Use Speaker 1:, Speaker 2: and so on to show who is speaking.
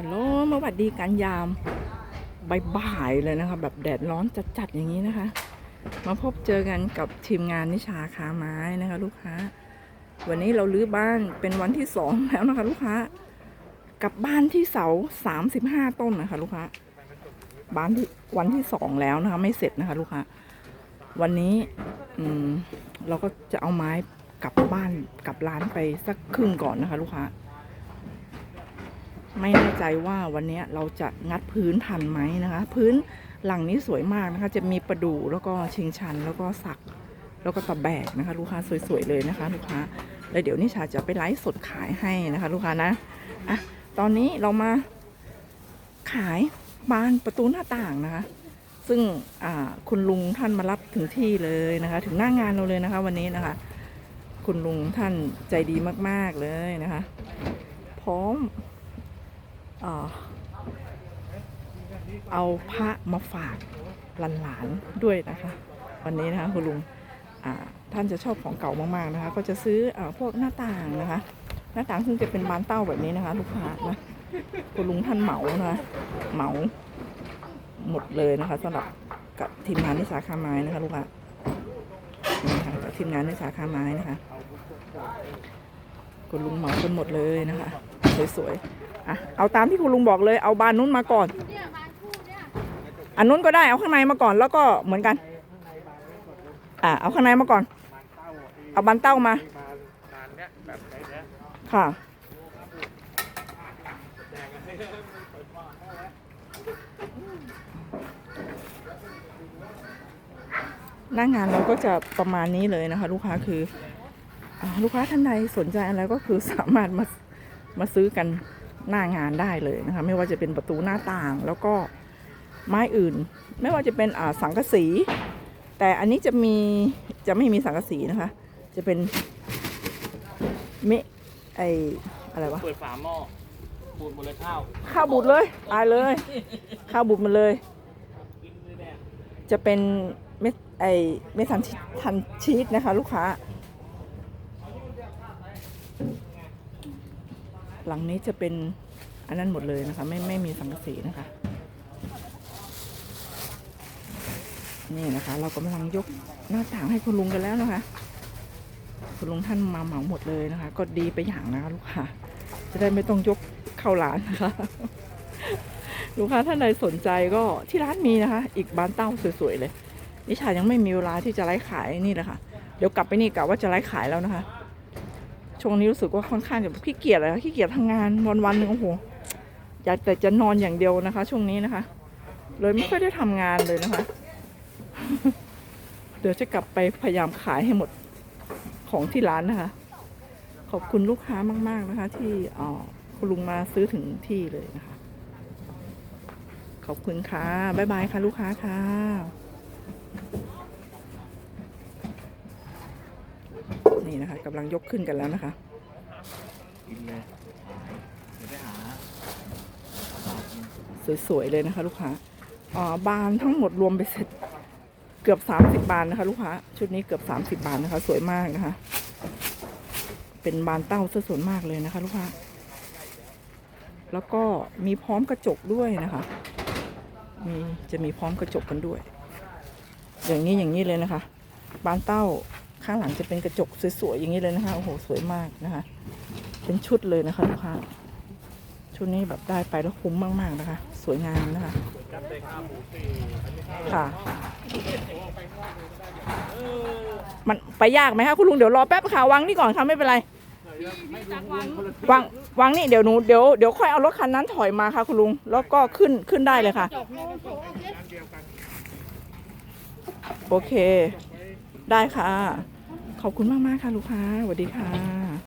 Speaker 1: ฮัลโหลมาสวัสดีกันยามบ่ายๆเลยนะคะ แบบแดดร้อนจัดๆอย่างนี้นะคะ มาพบเจอกันกับทีมงานนิชาคาไม้นะคะ ลูกค้า วันนี้เราลื้อบ้านเป็นวันที่สองแล้วนะคะ ลูกค้า กับบ้านที่เสาสามสิบห้าต้นนะคะ ลูกค้า บ้านที่วันที่สองแล้วนะคะ ไม่เสร็จนะคะ ลูกค้า วันนี้อืมเราก็จะเอาไม้กลับบ้านกลับร้านไปสักครึ่งก่อนนะคะ ลูกค้า ไม่แน่ใจว่าวันนี้เราจะงัดพื้นทันไหมนะคะ พื้นหลังนี้สวยมากนะคะ จะมีประดู่แล้วก็ชิงชันแล้วก็สัก แล้วก็ตะแบกนะคะ ลูกค้าสวยๆเลยนะคะ ลูกค้าแล้วเดี๋ยวนิชาจะไปไลฟ์สดขายให้นะคะ ลูกค้านะอะตอนนี้เรามาขายบานประตูหน้าต่างนะคะ ซึ่งคุณลุงท่านมารับถึงที่เลยนะคะ ถึงหน้างานเราเลยนะคะ วันนี้นะคะ คุณลุงท่านใจดีมาก ๆเลยนะคะ พร้อม เอ่อเอาพระมาฝากหลานๆด้วยนะคะ วันนี้นะคะคุณลุงท่านจะชอบของเก่ามากๆนะคะ ก็จะซื้ออพวกหน้าต่างนะคะ หน้าต่างซึ่งจะเป็นบานเต้าแบบนี้นะคะ ลูกค้านะคุณลุงท่านเหมานะคะเหมาหมดเลยนะคะสำหรับกับทีมงานในสาขาไม้นะคะลูกค้านี่ค่ะกับทีมงานในสาขาไม้นะคะคุณลุงเหมากันหมดเลยนะคะ สวยๆ อะเอาตามที่คุณลุงบอกเลยเอาบานนู้นมาก่อน อันนู้นก็ได้เอาข้างในมาก่อนแล้วก็เหมือนกัน อะเอาข้างในมาก่อน เอาบานเต้ามาค่ะ หน้างานเราก็จะประมาณนี้เลยนะคะ ลูกค้าคืออลูกค้าท่านใดสนใจอะไรก็คือสามารถมามาซื้อกัน หน้างานได้เลยนะคะไม่ว่าจะเป็นประตูหน้าต่างแล้วก็ไม้อื่น ไม่ว่าจะเป็นอ่าสังกะสี แต่อันนี้จะมีจะไม่มีสังกะสีนะคะ จะเป็นเมไออะไรวะ
Speaker 2: เปิดฝาหม้อปูดหมดเลยข้าว
Speaker 1: ข้าวบุตรเลยตายเลย ข้าวบุตรมาเลย
Speaker 2: กินเลยเนี่ย
Speaker 1: จะเป็นเม็ดไอเม็ดทันชีทันชีสนะคะ ลูกค้า หลังนี้จะเป็น อันนั้นหมดเลยนะคะ ไม่ไม่มีสังกะสีนะคะ นี่นะคะ เรากำลังยกหน้าต่างให้คุณลุงกันแล้วนะคะ คุณลุงท่านมาเหมาหมดเลยนะคะ ก็ดีไปอย่างนะคะลูกค้าจะได้ไม่ต้องยกเข้าร้านนะคะลูกค้าท่านใดสนใจก็ที่ร้านมีนะคะ อีกบานเต้าสวยๆเลยนิชายังไม่มีเวลาที่จะไลฟ์ขายนี่แหละค่ะเดี๋ยวกลับไปนี่กะว่าจะไลฟ์ขายแล้วนะคะช่วงนี้รู้สึกว่าค่อนข้างจะขี้เกียจเลยค่ะขี้เกียจทำงานวันวันๆหนึ่งโอ้โห อยากแต่จะนอนอย่างเดียวนะคะ ช่วงนี้นะคะ เลยไม่ค่อยได้ทำงานเลยนะคะ เดี๋ยวจะกลับไปพยายามขายให้หมดของที่ร้านนะคะ ขอบคุณลูกค้ามาก ๆนะคะ ที่อ่อคุณลุงมาซื้อถึงที่เลยนะคะ ขอบคุณค่ะ บ๊ายบายค่ะลูกค้าค่ะนี่นะคะกำลังยกขึ้นกันแล้วนะคะ
Speaker 2: กินเลยเดี๋ยวไปหา
Speaker 1: สวยๆเลยนะคะ ลูกค้าอ่าบานทั้งหมดรวมไปเสร็จเกือบ 30 บานนะคะ ลูกค้าชุดนี้เกือบ 30 บานนะคะ สวยมากนะคะ เป็นบานเต้าซะส่วนมากเลยนะคะ ลูกค้าแล้วก็มีพร้อมกระจกด้วยนะคะ มีจะมีพร้อมกระจกกันด้วย อย่างนี้อย่างนี้เลยนะคะ บานเต้าข้างหลังจะเป็นกระจกสวยๆอย่างนี้เลยนะคะโอ้โหสวยมากนะคะ เป็นชุดเลยนะคะลูกค้า ชุดนี้แบบได้ไปแล้วคุ้มมาก ๆ นะคะ สวยงามนะคะ ค่ะ มันไปยากไหมคะคุณลุงเดี๋ยวรอแป๊บค่ะวางนี่ก่อนค่ะไม่เป็นไรวางวางนี่เดี๋ยวหนูเดี๋ยวเดี๋ยวค่อยเอารถคันนั้นถอยมาค่ะคุณลุงแล้วก็ขึ้นขึ้นได้เลยค่ะ โอเค ได้ค่ะ ขอบคุณมากมากๆค่ะลูกค้าสวัสดีค่ะ